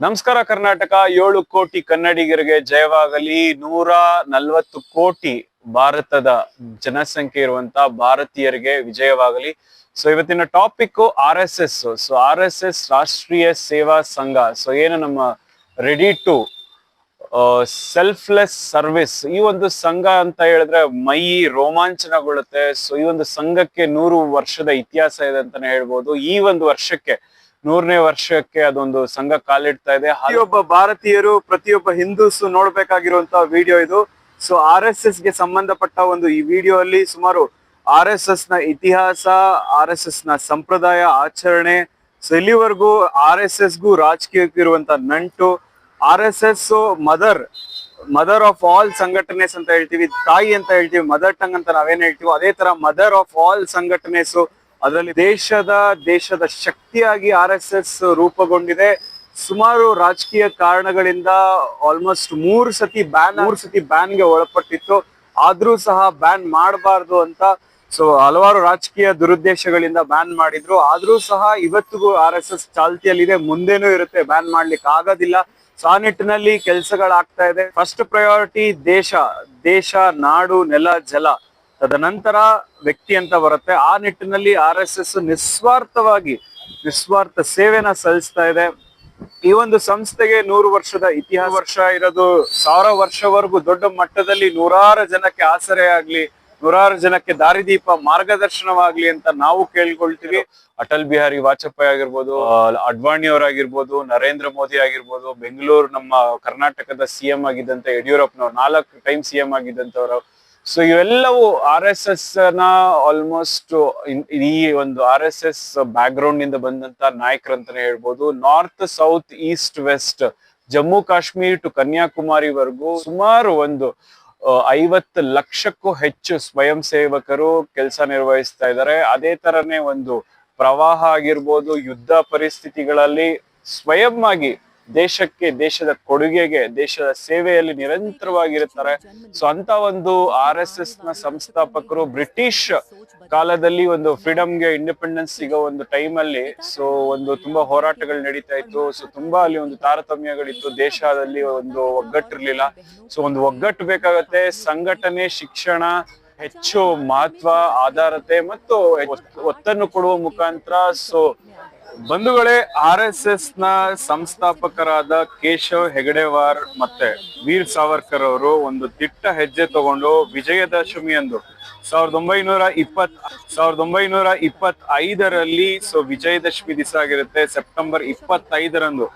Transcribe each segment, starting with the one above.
ನಮಸ್ಕಾರ ಕರ್ನಾಟಕ ಏಳು ಕೋಟಿ ಕನ್ನಡಿಗರಿಗೆ ಜಯವಾಗಲಿ. ನೂರ ನಲವತ್ತು ಕೋಟಿ ಭಾರತದ ಜನಸಂಖ್ಯೆ ಇರುವಂತ ಭಾರತೀಯರಿಗೆ ವಿಜಯವಾಗಲಿ. ಸೊ ಇವತ್ತಿನ topic R S S so R S S Rashtriya Seva Sangh. So ಏನು ನಮ್ಮ ರೆಡಿ ಟು ಸೆಲ್ಫ್ಲೆಸ್ ಸರ್ವಿಸ್ ಈ ಒಂದು ಸಂಘ ಅಂತ ಹೇಳಿದ್ರೆ ಮೈ ರೋಮಾಂಚನಗೊಳ್ಳುತ್ತೆ. ಸೊ ಈ ಒಂದು ಸಂಘಕ್ಕೆ ನೂರು ವರ್ಷದ ಇತಿಹಾಸ ಇದೆ ಅಂತಾನೆ ಹೇಳ್ಬೋದು. ಈ ಒಂದು ವರ್ಷಕ್ಕೆ, ನೂರನೇ ವರ್ಷಕ್ಕೆ ಅದೊಂದು ಸಂಘ ಕಾಲಿಡ್ತಾ ಇದೆ. ಪ್ರತಿಯೊಬ್ಬ ಭಾರತೀಯರು, ಪ್ರತಿಯೊಬ್ಬ ಹಿಂದೂಸ್ ನೋಡ್ಬೇಕಾಗಿರುವಂತಹ ವಿಡಿಯೋ ಇದು. ಸೊ ಆರ್ ಎಸ್ ಎಸ್ಗೆ ಸಂಬಂಧಪಟ್ಟ ಒಂದು ಈ ವಿಡಿಯೋ ಅಲ್ಲಿ ಸುಮಾರು ಆರ್ ಎಸ್ ಎಸ್ನ ಇತಿಹಾಸ ಆರ್ ಎಸ್ ಎಸ್ನ ಸಂಪ್ರದಾಯ, ಆಚರಣೆ. ಸೊ ಇಲ್ಲಿವರೆಗೂ ಆರ್ ಎಸ್ ಎಸ್ ಗು ರಾಜಕೀಯಕ್ಕೂ ಇರುವಂತ ನಂಟು R S S mother mother of all ಸಂಘಟನೆಸ್ ಅಂತ ಹೇಳ್ತೀವಿ, ತಾಯಿ ಅಂತ ಹೇಳ್ತೀವಿ, ಮದರ್ ಟಂಗ್ ಅಂತ ನಾವೇನ್ ಹೇಳ್ತೀವಿ ಅದೇ ತರ ಮದರ್ ಆಫ್ ಆಲ್ ಸಂಘಟನೆಸ್ ಅದರಲ್ಲಿ ದೇಶದ ದೇಶದ ಶಕ್ತಿಯಾಗಿ ಆರ್ ಎಸ್ ಎಸ್ ರೂಪುಗೊಂಡಿದೆ. ಸುಮಾರು ರಾಜಕೀಯ ಕಾರಣಗಳಿಂದ ಆಲ್ಮೋಸ್ಟ್ ಮೂರು ಸತಿ ಬ್ಯಾನ್ ಮೂರು ಸತಿ ಬ್ಯಾನ್ಗೆ ಒಳಪಟ್ಟಿತ್ತು. ಆದ್ರೂ ಸಹ ಬ್ಯಾನ್ ಮಾಡಬಾರ್ದು ಅಂತ ಸೊ ಹಲವಾರು ರಾಜಕೀಯ ದುರುದ್ದೇಶಗಳಿಂದ ಬ್ಯಾನ್ ಮಾಡಿದ್ರು. ಆದ್ರೂ ಸಹ ಇವತ್ತಿಗೂ ಆರ್ ಎಸ್ ಎಸ್ ಚಾಲ್ತಿಯಲ್ಲಿದೆ, ಮುಂದೇನೂ ಇರುತ್ತೆ ಬ್ಯಾನ್ ಮಾಡ್ಲಿಕ್ಕೆ ಆಗೋದಿಲ್ಲ ಆ ನಿಟ್ಟಿನಲ್ಲಿ ಕೆಲಸಗಳಾಗ್ತಾ ಇದೆ. ಫಸ್ಟ್ ಪ್ರಯಾರಿಟಿ ದೇಶ ದೇಶ, ನಾಡು, ನೆಲ, ಜಲ. ತದನಂತರ ವ್ಯಕ್ತಿ ಅಂತ ಬರುತ್ತೆ. ಆ ನಿಟ್ಟಿನಲ್ಲಿ ಆರ್ ಎಸ್ ಎಸ್ ನಿಸ್ವಾರ್ಥವಾಗಿ, ನಿಸ್ವಾರ್ಥ ಸೇವೆನ ಸಲ್ಲಿಸ್ತಾ ಇದೆ. ಈ ಒಂದು ಸಂಸ್ಥೆಗೆ ನೂರು ವರ್ಷದ ಇತಿಹಾಸ. ವರ್ಷ ಇರೋದು ಸಾವಿರ ವರ್ಷವರೆಗೂ ದೊಡ್ಡ ಮಟ್ಟದಲ್ಲಿ ನೂರಾರು ಜನಕ್ಕೆ ಆಸರೆ ಆಗ್ಲಿ ನೂರಾರು ಜನಕ್ಕೆ ದಾರಿದೀಪ ಮಾರ್ಗದರ್ಶನವಾಗ್ಲಿ ಅಂತ ನಾವು ಕೇಳ್ಕೊಳ್ತೀವಿ. ಅಟಲ್ ಬಿಹಾರಿ ವಾಜಪೇಯಿ ಆಗಿರ್ಬೋದು ಅಡ್ವಾಣಿ ಅವರಾಗಿರ್ಬೋದು, ನರೇಂದ್ರ ಮೋದಿ ಆಗಿರ್ಬೋದು, ಬೆಂಗಳೂರು ನಮ್ಮ ಕರ್ನಾಟಕದ ಸಿಎಂ ಆಗಿದ್ದಂತ ಯಡಿಯೂರಪ್ಪನವ್ರು, ನಾಲ್ಕು ಟೈಮ್ ಸಿಎಂ ಆಗಿದ್ದಂತವ್ರು ಸೊ ಇವೆಲ್ಲವೂ ಆರ್ ಎಸ್ ಎಸ್ನ ಆಲ್ಮೋಸ್ಟ್ ಈ ಒಂದು ಆರ್ ಎಸ್ ಎಸ್ ಬ್ಯಾಕ್ ಗ್ರೌಂಡ್ನಿಂದ ಬಂದಂತ ನಾಯಕರಂತಾನೆ ಹೇಳ್ಬೋದು. North south east west Jammu Kashmir to ಕನ್ಯಾಕುಮಾರಿವರೆಗೂ ಸುಮಾರು ಒಂದು ಐವತ್ತು ಲಕ್ಷಕ್ಕೂ ಹೆಚ್ಚು ಸ್ವಯಂ ಸೇವಕರು ಕೆಲಸ ನಿರ್ವಹಿಸ್ತಾ ಇದ್ದಾರೆ. ಅದೇ ತರನೇ ಒಂದು ಪ್ರವಾಹ ಆಗಿರ್ಬೋದು, ಯುದ್ಧ ಪರಿಸ್ಥಿತಿಗಳಲ್ಲಿ ಸ್ವಯಂ ಆಗಿ ದೇಶಕ್ಕೆ, ದೇಶದ ಕೊಡುಗೆಗೆ, ದೇಶದ ಸೇವೆಯಲ್ಲಿ ನಿರಂತರವಾಗಿರುತ್ತಾರೆ ಸೊ ಅಂತ ಒಂದು ಆರ್ ಎಸ್ ಎಸ್ನ ಸಂಸ್ಥಾಪಕರು ಬ್ರಿಟಿಷ್ ಕಾಲದಲ್ಲಿ ಒಂದು ಫ್ರೀಡಮ್ಗೆ ಇಂಡಿಪೆಂಡೆನ್ಸ್ ಸಿಗೋ ಒಂದು ಟೈಮ್ ಅಲ್ಲಿ ಸೊ ಒಂದು ತುಂಬಾ ಹೋರಾಟಗಳು ನಡೀತಾ ಇತ್ತು. ಸೊ ತುಂಬಾ ಅಲ್ಲಿ ಒಂದು ತಾರತಮ್ಯಗಳಿತ್ತು. ದೇಶದಲ್ಲಿ ಒಂದು ಒಗ್ಗಟ್ಟಿರ್ಲಿಲ್ಲ ಸೊ ಒಂದು ಒಗ್ಗಟ್ಟು ಬೇಕಾಗತ್ತೆ. ಸಂಘಟನೆ ಶಿಕ್ಷಣ ಹೆಚ್ಚು ಮಹತ್ವ ಆಧಾರತೆ ಮತ್ತು ಒತ್- ಒತ್ತನ್ನು ಕೊಡುವ ಮುಖಾಂತರ. ಸೊ ಬಂಧುಗಳೇ, ಆರ್ ಎಸ್ ಎಸ್ನ ಸಂಸ್ಥಾಪಕರಾದ ಕೇಶವ್ ಹೆಗಡೆವಾರ್ ಮತ್ತೆ ವೀರ್ ಸಾವರ್ಕರ್ ಅವರು ಒಂದು ದಿಟ್ಟ ಹೆಜ್ಜೆ ತಗೊಂಡು ವಿಜಯದಶಮಿ ಎಂದು ಸಾವಿರದ ಒಂಬೈನೂರ ಇಪ್ಪತ್ ಸಾವಿರದ ಒಂಬೈನೂರ ಇಪ್ಪತ್ ಐದರಲ್ಲಿ ಸೊ ವಿಜಯದಶಮಿ ದಿವಸ ಆಗಿರುತ್ತೆ ಸೆಪ್ಟೆಂಬರ್ ಇಪ್ಪತ್ತೈದರಂದು.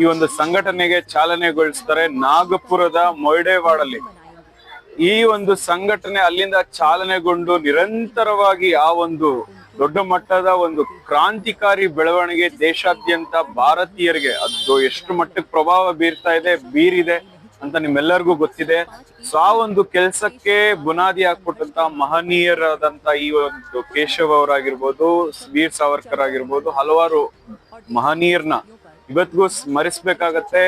ಈ ಒಂದು ಸಂಘಟನೆಗೆ ಚಾಲನೆಗೊಳಿಸ್ತಾರೆ ನಾಗಪುರದ ಮೊಯ್ಡೇವಾಡಲ್ಲಿ ಈ ಒಂದು ಸಂಘಟನೆ ಅಲ್ಲಿಂದ ಚಾಲನೆಗೊಂಡು ನಿರಂತರವಾಗಿ ಆ ಒಂದು ದೊಡ್ಡ ಮಟ್ಟದ ಒಂದು ಕ್ರಾಂತಿಕಾರಿ ಬೆಳವಣಿಗೆ ದೇಶಾದ್ಯಂತ ಭಾರತೀಯರಿಗೆ, ಅದು ಎಷ್ಟು ಮಟ್ಟಕ್ಕೆ ಪ್ರಭಾವ ಬೀರ್ತಾ ಇದೆ, ಬೀರಿದೆ ಅಂತ ನಿಮ್ಮೆಲ್ಲರಿಗೂ ಗೊತ್ತಿದೆ. ಸೊ ಆ ಒಂದು ಕೆಲಸಕ್ಕೆ ಬುನಾದಿ ಹಾಕ್ಬಿಟ್ಟಂತ ಮಹನೀಯರಾದಂತ ಈ ಒಂದು ಕೇಶವ್ ಅವರಾಗಿರ್ಬೋದು, ವೀರ್ ಸಾವರ್ಕರ್ ಆಗಿರ್ಬೋದು, ಹಲವಾರು ಮಹನೀಯರನ್ನ ಇವತ್ತಿಗೂ ಸ್ಮರಿಸ್ಬೇಕಾಗತ್ತೆ.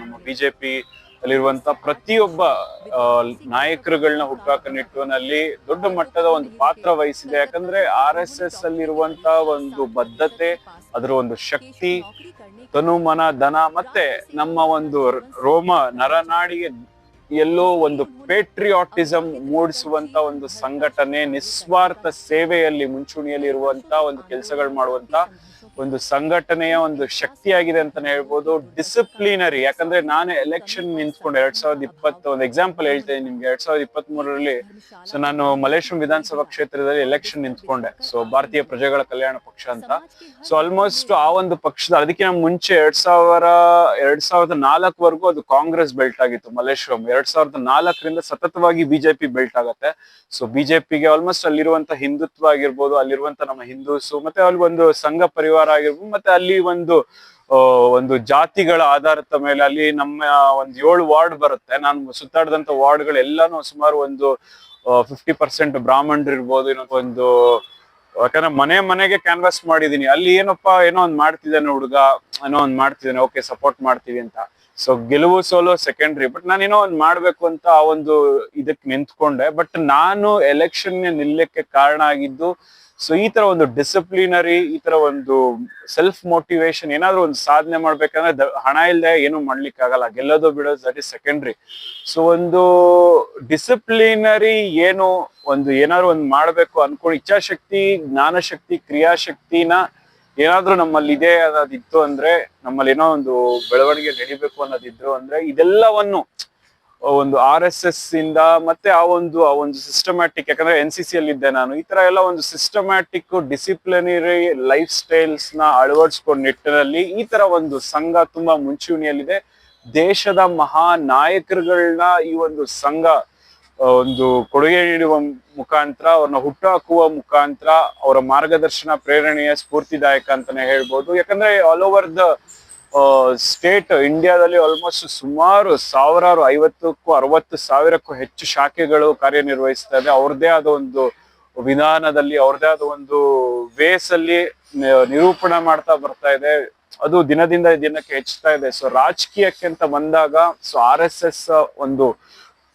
ನಮ್ಮ ಬಿಜೆಪಿ ಅಲ್ಲಿರುವಂತ ಪ್ರತಿಯೊಬ್ಬ ನಾಯಕರುಗಳನ್ನ ಹುಟ್ಟಾಕ ನಿಟ್ಟಿನಲ್ಲಿ ದೊಡ್ಡ ಮಟ್ಟದ ಒಂದು ಪಾತ್ರ ವಹಿಸಿದೆ. ಯಾಕಂದ್ರೆ ಆರ್ ಎಸ್ ಎಸ್ ಅಲ್ಲಿರುವಂತ ಒಂದು ಬದ್ಧತೆ, ಅದರ ಒಂದು ಶಕ್ತಿ ತನು ಮನ ಧನ ಮತ್ತೆ ನಮ್ಮ ಒಂದು ರೋಮ ನರನಾಡಿಗೆ ಎಲ್ಲೋ ಒಂದು ಪೇಟ್ರಿಯಾಟಿಸಂ ಮೂಡಿಸುವಂತ ಒಂದು ಸಂಘಟನೆ, ನಿಸ್ವಾರ್ಥ ಸೇವೆಯಲ್ಲಿ ಮುಂಚೂಣಿಯಲ್ಲಿ ಇರುವಂತ ಒಂದು ಕೆಲಸಗಳು ಮಾಡುವಂತ ಒಂದು ಸಂಘಟನೆಯ ಒಂದು ಶಕ್ತಿಯಾಗಿದೆ ಅಂತಾನೆ ಹೇಳ್ಬೋದು. ಡಿಸಿಪ್ಲಿನರಿ ಯಾಕಂದ್ರೆ ನಾನು ಎಲೆಕ್ಷನ್ ನಿಂತ್ಕೊಂಡು ಎರಡ್ ಸಾವಿರದ ಇಪ್ಪತ್ತು, ಒಂದು ಎಕ್ಸಾಂಪಲ್ ಹೇಳ್ತೇನೆ ನಿಮ್ಗೆ. ಎರಡ್ ಸಾವಿರದ ಇಪ್ಪತ್ತ್ ಮೂರರಲ್ಲಿ ಸೊ ನಾನು ಮಲೇಶ್ವರಂ ವಿಧಾನಸಭಾ ಕ್ಷೇತ್ರದಲ್ಲಿ ಎಲೆಕ್ಷನ್ ನಿಂತ್ಕೊಂಡೆ. ಸೊ ಭಾರತೀಯ ಪ್ರಜೆಗಳ ಕಲ್ಯಾಣ ಪಕ್ಷ ಅಂತ. ಸೊ ಆಲ್ಮೋಸ್ಟ್ ಆ ಒಂದು ಪಕ್ಷದ ಅದಕ್ಕಿಂತ ಮುಂಚೆ ಎರಡ್ ಸಾವಿರ, ಎರಡ್ ಸಾವಿರದ ನಾಲ್ಕವರೆಗೂ ಅದು ಕಾಂಗ್ರೆಸ್ ಬೆಲ್ಟ್ ಆಗಿತ್ತು ಮಲೇಶ್ವರಂ. ಎರಡ್ ಸಾವಿರದ ನಾಲ್ಕರಿಂದ ಸತತವಾಗಿ ಬಿಜೆಪಿ ಬೆಲ್ಟ್ ಆಗತ್ತೆ. ಸೊ ಬಿಜೆಪಿಗೆ ಆಲ್ಮೋಸ್ಟ್ ಅಲ್ಲಿರುವಂತ ಹಿಂದುತ್ವ ಆಗಿರ್ಬೋದು, ಅಲ್ಲಿರುವಂತ ನಮ್ಮ ಹಿಂದೂಸು, ಮತ್ತೆ ಅಲ್ಲಿ ಒಂದು ಸಂಘ ಪರಿವಾರ ಆಗಿರ್ಬೋದು, ಮತ್ತೆ ಅಲ್ಲಿ ಒಂದು ಒಂದು ಜಾತಿಗಳ ಆಧಾರದ ಮೇಲೆ ಅಲ್ಲಿ ನಮ್ಮ ಒಂದು ಏಳು ವಾರ್ಡ್ ಬರುತ್ತೆ. ನಾನು ಸುತ್ತಾಡಿದಂತ ವಾರ್ಡ್ಗಳು ಎಲ್ಲಾನು ಸುಮಾರು ಒಂದು ಫಿಫ್ಟಿ ಪರ್ಸೆಂಟ್ ಬ್ರಾಹ್ಮಣರು ಇರ್ಬೋದು, ಇನ್ನೊಂದು ಒಂದು, ಯಾಕಂದ್ರೆ ಮನೆ ಮನೆಗೆ ಕ್ಯಾನ್ವಾಸ್ ಮಾಡಿದೀನಿ. ಅಲ್ಲಿ ಏನಪ್ಪಾ, ಏನೋ ಒಂದ್ ಮಾಡ್ತಿದ್ದಾನೆ ಹುಡುಗ, ಏನೋ ಒಂದ್ ಮಾಡ್ತಿದ್ದಾನೆ ಓಕೆ ಸಪೋರ್ಟ್ ಮಾಡ್ತೀವಿ ಅಂತ. ಸೊ ಗೆಲುವು ಸೋಲೋ ಸೆಕೆಂಡ್ರಿ ಬಟ್ ನಾನೇನೋ ಒಂದು ಮಾಡ್ಬೇಕು ಅಂತ ಆ ಒಂದು ಇದಕ್ಕೆ ನಿಂತ್ಕೊಂಡೆ. ಬಟ್ ನಾನು ಎಲೆಕ್ಷನ್ ನಿಲ್ಲಕ್ಕೆ ಕಾರಣ ಆಗಿದ್ದು ಸೊ ಈ ತರ ಒಂದು ಡಿಸಿಪ್ಲಿನರಿ ಈ ತರ ಒಂದು ಸೆಲ್ಫ್ ಮೋಟಿವೇಶನ್ ಏನಾದ್ರು ಒಂದು ಸಾಧನೆ ಮಾಡ್ಬೇಕಂದ್ರೆ ಹಣ ಇಲ್ಲದೆ ಏನು ಮಾಡ್ಲಿಕ್ಕೆ ಆಗಲ್ಲ. ಗೆಲ್ಲೋದು ಬಿಡೋದು ದಟ್ ಇಸ್ ಸೆಕೆಂಡ್ರಿ ಸೊ ಒಂದು ಡಿಸಿಪ್ಲಿನರಿ ಏನು ಒಂದು ಏನಾದ್ರು ಒಂದು ಮಾಡ್ಬೇಕು ಅನ್ಕೊಂಡು, ಇಚ್ಛಾಶಕ್ತಿ, ಜ್ಞಾನಶಕ್ತಿ, ಕ್ರಿಯಾಶಕ್ತಿನ ಏನಾದ್ರೂ ನಮ್ಮಲ್ಲಿ ಇದೆ ಅನ್ನೋದಿತ್ತು ಅಂದ್ರೆ ನಮ್ಮಲ್ಲಿ ಏನೋ ಒಂದು ಬೆಳವಣಿಗೆ ನಡಿಬೇಕು ಅನ್ನೋದಿದ್ರು ಅಂದ್ರೆ ಇದೆಲ್ಲವನ್ನು ಒಂದು ಆರ್ ಎಸ್ ಎಸ್ ಇಂದ ಮತ್ತೆ ಆ ಒಂದು ಆ ಒಂದು ಸಿಸ್ಟಮ್ಯಾಟಿಕ್ ಯಾಕಂದ್ರೆ ಎನ್ ಸಿ ಸಿ ಅಲ್ಲಿ ಇದ್ದೆ ನಾನು, ಈ ತರ ಎಲ್ಲ ಒಂದು ಸಿಸ್ಟಮ್ಯಾಟಿಕ್ ಡಿಸಿಪ್ಲಿನರಿ ಲೈಫ್ ಸ್ಟೈಲ್ಸ್ನ ಅಳವಡಿಸ್ಕೊಂಡ್ ನಿಟ್ಟಿನಲ್ಲಿ ಈ ತರ ಒಂದು ಸಂಘ ತುಂಬಾ ಮುಂಚೂಣಿಯಲ್ಲಿದೆ. ದೇಶದ ಮಹಾ ನಾಯಕರುಗಳನ್ನ ಈ ಒಂದು ಸಂಘ ಒಂದು ಕೊಡುಗೆ ನೀಡುವ ಮುಖಾಂತರ, ಅವ್ರನ್ನ ಹುಟ್ಟುಹಾಕುವ ಮುಖಾಂತರ ಅವರ ಮಾರ್ಗದರ್ಶನ, ಪ್ರೇರಣೆಯ ಸ್ಫೂರ್ತಿದಾಯಕ ಅಂತಾನೆ ಹೇಳ್ಬೋದು. ಯಾಕಂದ್ರೆ ಆಲ್ ಓವರ್ ದ ಸ್ಟೇಟ್ ಇಂಡಿಯಾದಲ್ಲಿ ಆಲ್ಮೋಸ್ಟ್ ಸುಮಾರು ಸಾವಿರಾರು ಐವತ್ತಕ್ಕೂ ಅರವತ್ತು ಸಾವಿರಕ್ಕೂ ಹೆಚ್ಚು ಶಾಖೆಗಳು ಕಾರ್ಯನಿರ್ವಹಿಸ್ತಾ ಇದೆ. ಅವ್ರದೇ ಆದ ಒಂದು ವಿಧಾನದಲ್ಲಿ ಅವ್ರದೇ ಆದ ಒಂದು ವೇಸ್ ಅಲ್ಲಿ ನಿರೂಪಣೆ ಮಾಡ್ತಾ ಬರ್ತಾ ಇದೆ. ಅದು ದಿನದಿಂದ ದಿನಕ್ಕೆ ಹೆಚ್ಚುತ್ತಾ ಇದೆ. ಸೊ ರಾಜಕೀಯಕ್ಕೆ ಅಂತ ಬಂದಾಗ ಸೊ ಆರ್ ಎಸ್ ಎಸ್ ಒಂದು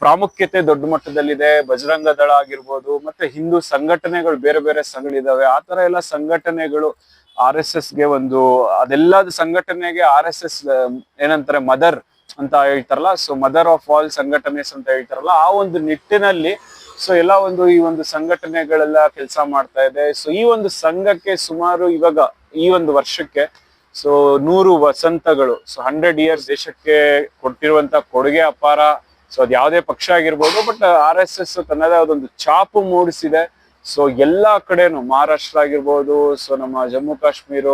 ಪ್ರಾಮುಖ್ಯತೆ ದೊಡ್ಡ ಮಟ್ಟದಲ್ಲಿದೆ, ಬಜರಂಗ ದಳ ಆಗಿರ್ಬೋದು, ಮತ್ತೆ ಹಿಂದೂ ಸಂಘಟನೆಗಳು ಬೇರೆ ಬೇರೆ ಸಂಘಗಳಿದಾವೆ. ಆ ತರ ಎಲ್ಲ ಸಂಘಟನೆಗಳು ಆರ್ ಎಸ್ ಎಸ್ಗೆ ಒಂದು ಅದೆಲ್ಲ ಸಂಘಟನೆಗೆ ಆರ್ ಎಸ್ ಎಸ್ ಏನಂತಾರೆ ಮದರ್ ಅಂತ ಹೇಳ್ತಾರಲ್ಲ ಸೊ ಮದರ್ ಆಫ್ ಆಲ್ ಸಂಘಟನೆಸ್ ಅಂತ ಹೇಳ್ತಾರಲ್ಲ, ಆ ಒಂದು ನಿಟ್ಟಿನಲ್ಲಿ ಸೊ ಎಲ್ಲ ಒಂದು, ಈ ಒಂದು ಸಂಘಟನೆಗಳೆಲ್ಲ ಕೆಲಸ ಮಾಡ್ತಾ ಇದೆ. ಸೊ ಈ ಒಂದು ಸಂಘಕ್ಕೆ ಸುಮಾರು ಇವಾಗ, ಈ ಒಂದು ವರ್ಷಕ್ಕೆ ಸೊ ನೂರು ವಸಂತಗಳು ಸೊ ಹಂಡ್ರೆಡ್ ಇಯರ್ಸ್ ದೇಶಕ್ಕೆ ಕೊಟ್ಟಿರುವಂತ ಕೊಡುಗೆ ಅಪಾರ ಸೊ ಅದ್ ಯಾವುದೇ ಪಕ್ಷ ಆಗಿರ್ಬೋದು ಬಟ್ ಆರ್ ಎಸ್ ಎಸ್ ತನ್ನದೇ ಆದೊಂದು ಛಾಪು ಮೂಡಿಸಿದೆ. ಸೊ ಎಲ್ಲಾ ಕಡೆನು ಮಹಾರಾಷ್ಟ್ರ ಆಗಿರ್ಬೋದು ಸೊ ನಮ್ಮ ಜಮ್ಮು ಕಾಶ್ಮೀರ,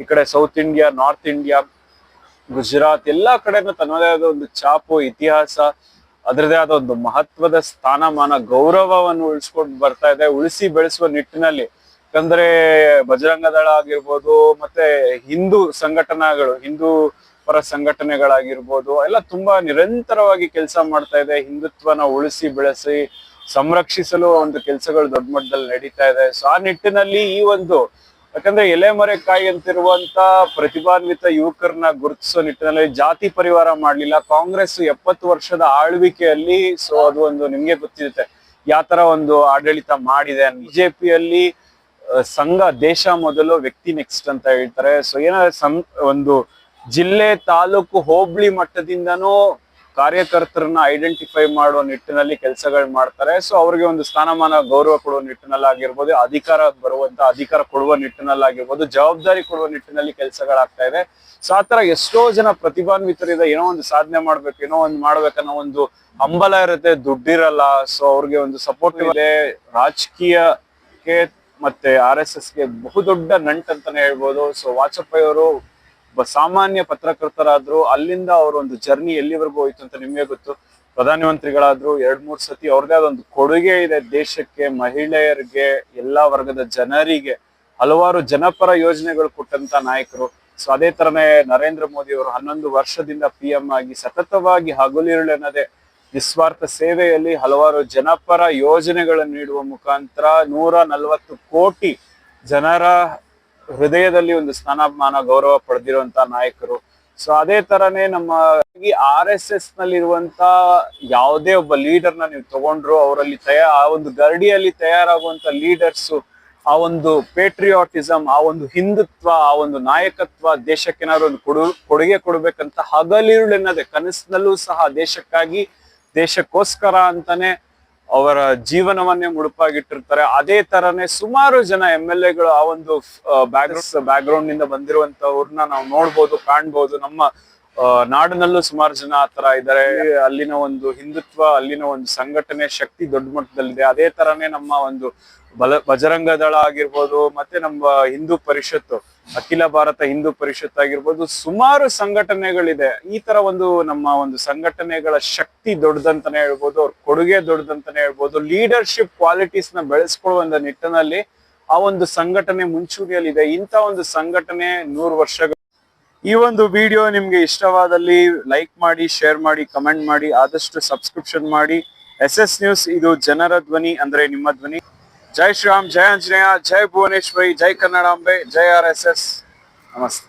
ಈ ಕಡೆ south India north India Gujarat ಎಲ್ಲಾ ಕಡೆನೂ ತನ್ನದೇ ಆದ ಒಂದು ಛಾಪು, ಇತಿಹಾಸ ಅದರದೇ ಆದ ಒಂದು ಮಹತ್ವದ ಸ್ಥಾನಮಾನ, ಗೌರವವನ್ನು ಉಳಿಸ್ಕೊಂಡು ಬರ್ತಾ ಇದೆ, ಉಳಿಸಿ ಬೆಳೆಸುವ ನಿಟ್ಟಿನಲ್ಲಿ. ಯಾಕಂದ್ರೆ ಬಜರಂಗ ದಳ ಆಗಿರ್ಬೋದು, ಮತ್ತೆ ಹಿಂದೂ ಸಂಘಟನೆಗಳು, ಹಿಂದೂ ಪರ ಸಂಘಟನೆಗಳಾಗಿರ್ಬೋದು, ಎಲ್ಲ ತುಂಬಾ ನಿರಂತರವಾಗಿ ಕೆಲಸ ಮಾಡ್ತಾ ಇದೆ. ಹಿಂದುತ್ವನ ಉಳಿಸಿ, ಬೆಳೆಸಿ, ಸಂರಕ್ಷಿಸಲು ಒಂದು ಕೆಲಸಗಳು ದೊಡ್ಡ ಮಟ್ಟದಲ್ಲಿ ನಡೀತಾ ಇದೆ. ಸೊ ಆ ನಿಟ್ಟಿನಲ್ಲಿ ಈ ಒಂದು, ಯಾಕಂದ್ರೆ ಎಲೆಮರೆಕಾಯಿ ಅಂತಿರುವಂತ ಪ್ರತಿಭಾನ್ವಿತ ಯುವಕರನ್ನ ಗುರುತಿಸೋ ನಿಟ್ಟಿನಲ್ಲಿ ಜಾತಿ ಪರಿವಾರ ಮಾಡ್ಲಿಲ್ಲ. ಕಾಂಗ್ರೆಸ್ ಎಪ್ಪತ್ತು ವರ್ಷದ ಆಳ್ವಿಕೆಯಲ್ಲಿ ಸೊ ಅದು ಒಂದು ನಿಮ್ಗೆ ಗೊತ್ತಿರುತ್ತೆ. ಯಾವ ತರ ಒಂದು ಆಡಳಿತ ಮಾಡಿದೆ. ಬಿಜೆಪಿಯಲ್ಲಿ ಸಂಘ ದೇಶ ಮೊದಲು ವ್ಯಕ್ತಿ ನೆಕ್ಸ್ಟ್ ಅಂತ ಹೇಳ್ತಾರೆ. ಸೊ ಏನಾದ್ರೆ ಸಂ, ಒಂದು ಜಿಲ್ಲೆ ತಾಲೂಕು ಹೋಬಳಿ ಮಟ್ಟದಿಂದನೂ ಕಾರ್ಯಕರ್ತರನ್ನ ಐಡೆಂಟಿಫೈ ಮಾಡುವ ನಿಟ್ಟಿನಲ್ಲಿ ಕೆಲಸಗಳು ಮಾಡ್ತಾರೆ. ಸೊ ಅವ್ರಿಗೆ ಒಂದು ಸ್ಥಾನಮಾನ, ಗೌರವ ಕೊಡುವ ನಿಟ್ಟಿನಲ್ಲಿ ಆಗಿರ್ಬೋದು ಅಧಿಕಾರ ಬರುವಂತ ಅಧಿಕಾರ ಕೊಡುವ ನಿಟ್ಟಿನಲ್ಲಿ ಆಗಿರ್ಬೋದು ಜವಾಬ್ದಾರಿ ಕೊಡುವ ನಿಟ್ಟಿನಲ್ಲಿ ಕೆಲಸಗಳಾಗ್ತಾ ಇದೆ. ಸೊ ಆತರ ಎಷ್ಟೋ ಜನ ಪ್ರತಿಭಾನ್ವಿತರಿದೆ. ಏನೋ ಒಂದು ಸಾಧನೆ ಮಾಡ್ಬೇಕು, ಏನೋ ಒಂದು ಮಾಡ್ಬೇಕನ್ನೋ ಒಂದು ಹಂಬಲ ಇರುತ್ತೆ, ದುಡ್ಡಿರಲ್ಲ. ಸೊ ಅವ್ರಿಗೆ ಒಂದು ಸಪೋರ್ಟ್ ಇದೆ. ರಾಜಕೀಯಕ್ಕೆ ಮತ್ತೆ ಆರ್ ಎಸ್ ಎಸ್ಗೆ ಬಹುದೊಡ್ಡ ನಂಟ್ ಅಂತಾನೆ ಹೇಳ್ಬೋದು. ಸೊ ವಾಜಪೇಯಿ ಅವರು ಒಬ್ಬ ಸಾಮಾನ್ಯ ಪತ್ರಕರ್ತರಾದ್ರು ಅಲ್ಲಿಂದ ಅವ್ರ ಒಂದು ಜರ್ನಿ ಎಲ್ಲಿವರೆಗೂ ಹೋಯ್ತು ಅಂತ ನಿಮಗೆ ಗೊತ್ತು? ಪ್ರಧಾನಮಂತ್ರಿಗಳಾದ್ರು ಎರಡ್ ಮೂರ್ ಸತಿ ಅವ್ರದೇ ಒಂದು ಕೊಡುಗೆ ಇದೆ ದೇಶಕ್ಕೆ, ಮಹಿಳೆಯರಿಗೆ, ಎಲ್ಲಾ ವರ್ಗದ ಜನರಿಗೆ. ಹಲವಾರು ಜನಪರ ಯೋಜನೆಗಳು ಕೊಟ್ಟಂತ ನಾಯಕರು. ಸೊ ಅದೇ ತರನೇ ನರೇಂದ್ರ ಮೋದಿ ಅವರು ಹನ್ನೊಂದು ವರ್ಷದಿಂದ ಪಿ ಎಂ ಆಗಿ ಸತತವಾಗಿ ಹಗಲಿರುಳೆನ್ನದೆ ನಿಸ್ವಾರ್ಥ ಸೇವೆಯಲ್ಲಿ ಹಲವಾರು ಜನಪರ ಯೋಜನೆಗಳನ್ನು ನೀಡುವ ಮುಖಾಂತರ ನೂರ ನಲವತ್ತು ಕೋಟಿ ಜನರ ಹೃದಯದಲ್ಲಿ ಒಂದು ಸ್ಥಾನಮಾನ ಗೌರವ ಪಡೆದಿರುವಂತ ನಾಯಕರು. ಸೊ ಅದೇ ತರನೇ ನಮ್ಮ ಆರ್ ಎಸ್ ಎಸ್ ನಲ್ಲಿರುವಂತ ಯಾವುದೇ ಒಬ್ಬ ಲೀಡರ್ನ ನೀವು ತಗೊಂಡ್ರು, ಅವರಲ್ಲಿ ತಯಾರ ಆ ಒಂದು ಗರ್ಡಿಯಲ್ಲಿ ತಯಾರಾಗುವಂತ ಲೀಡರ್ಸು, ಆ ಒಂದು ಪೇಟ್ರಿಯಾಟಿಸಮ್ ಆ ಒಂದು ಹಿಂದುತ್ವ, ಆ ಒಂದು ನಾಯಕತ್ವ ದೇಶಕ್ಕೆ ಏನಾದ್ರು ಒಂದು ಕೊಡು, ಕೊಡುಗೆ ಕೊಡಬೇಕಂತ ಹಗಲಿರುಳೆನ್ನದೆ, ಕನಸಿನಲ್ಲೂ ಸಹ ದೇಶಕ್ಕಾಗಿ, ದೇಶಕ್ಕೋಸ್ಕರ ಅಂತಾನೆ ಅವರ ಜೀವನವನ್ನೇ ಮುಡುಪಾಗಿಟ್ಟಿರ್ತಾರೆ. ಅದೇ ತರನೇ ಸುಮಾರು ಜನ ಎಂ ಎಲ್ ಎಗಳು ಆ ಒಂದು ಬ್ಯಾಕ್ ಬ್ಯಾಕ್ಗ್ರೌಂಡ್ನಿಂದ ಬಂದಿರುವಂತವ್ರನ್ನ ನಾವು ನೋಡ್ಬೋದು, ಕಾಣ್ಬೋದು. ನಮ್ಮ ನಾಡಿನಲ್ಲೂ ಸುಮಾರು ಜನ ಆ ತರ ಇದ್ದಾರೆ. ಅಲ್ಲಿನ ಒಂದು ಹಿಂದುತ್ವ, ಅಲ್ಲಿನ ಒಂದು ಸಂಘಟನೆ ಶಕ್ತಿ ದೊಡ್ಡ ಮಟ್ಟದಲ್ಲಿದೆ. ಅದೇ ತರನೇ ನಮ್ಮ ಒಂದು ಬಲ, ಬಜರಂಗ ದಳ ಆಗಿರ್ಬೋದು, ಮತ್ತೆ ನಮ್ಮ ಹಿಂದೂ ಪರಿಷತ್ತು. ಅಖಿಲ ಭಾರತ ಹಿಂದೂ ಪರಿಷತ್ ಆಗಿರ್ಬೋದು, ಸುಮಾರು ಸಂಘಟನೆಗಳಿದೆ. ಈ ತರ ಒಂದು ನಮ್ಮ ಒಂದು ಸಂಘಟನೆಗಳ ಶಕ್ತಿ ದೊಡ್ಡದಂತಾನೆ ಹೇಳ್ಬೋದು, ಅವ್ರ ಕೊಡುಗೆ ದೊಡ್ಡದಂತಾನೆ ಹೇಳ್ಬೋದು ಲೀಡರ್ಶಿಪ್ ಕ್ವಾಲಿಟೀಸ್ನ ಬೆಳೆಸ್ಕೊಳ್ಳುವಂತ ನಿಟ್ಟಿನಲ್ಲಿ ಆ ಒಂದು ಸಂಘಟನೆ ಮುಂಚೂಣಿಯಲ್ಲಿದೆ. ಇಂಥ ಒಂದು ಸಂಘಟನೆ ನೂರು ವರ್ಷಗಳು. ಈ ಒಂದು ವಿಡಿಯೋ ನಿಮ್ಗೆ ಇಷ್ಟವಾದಲ್ಲಿ ಲೈಕ್ ಮಾಡಿ ಶೇರ್ ಮಾಡಿ ಕಮೆಂಟ್ ಮಾಡಿ, ಆದಷ್ಟು ಸಬ್ಸ್ಕ್ರಿಪ್ಷನ್ ಮಾಡಿ. ಎಸ್ ಎಸ್ ನ್ಯೂಸ್ ಇದು ಜನರ ಧ್ವನಿ ಅಂದ್ರೆ ನಿಮ್ಮ ಧ್ವನಿ. ಜೈ ಶ್ರೀರಾಮ್ ಜೈ ಆಂಜನೇಯ ಜೈ ಭುವನೇಶ್ವರಿ ಜೈ ಕನ್ನಡಾಂಬೆ ಜೈ ಆರ್ ಎಸ್ ಎಸ್ ನಮಸ್ತೆ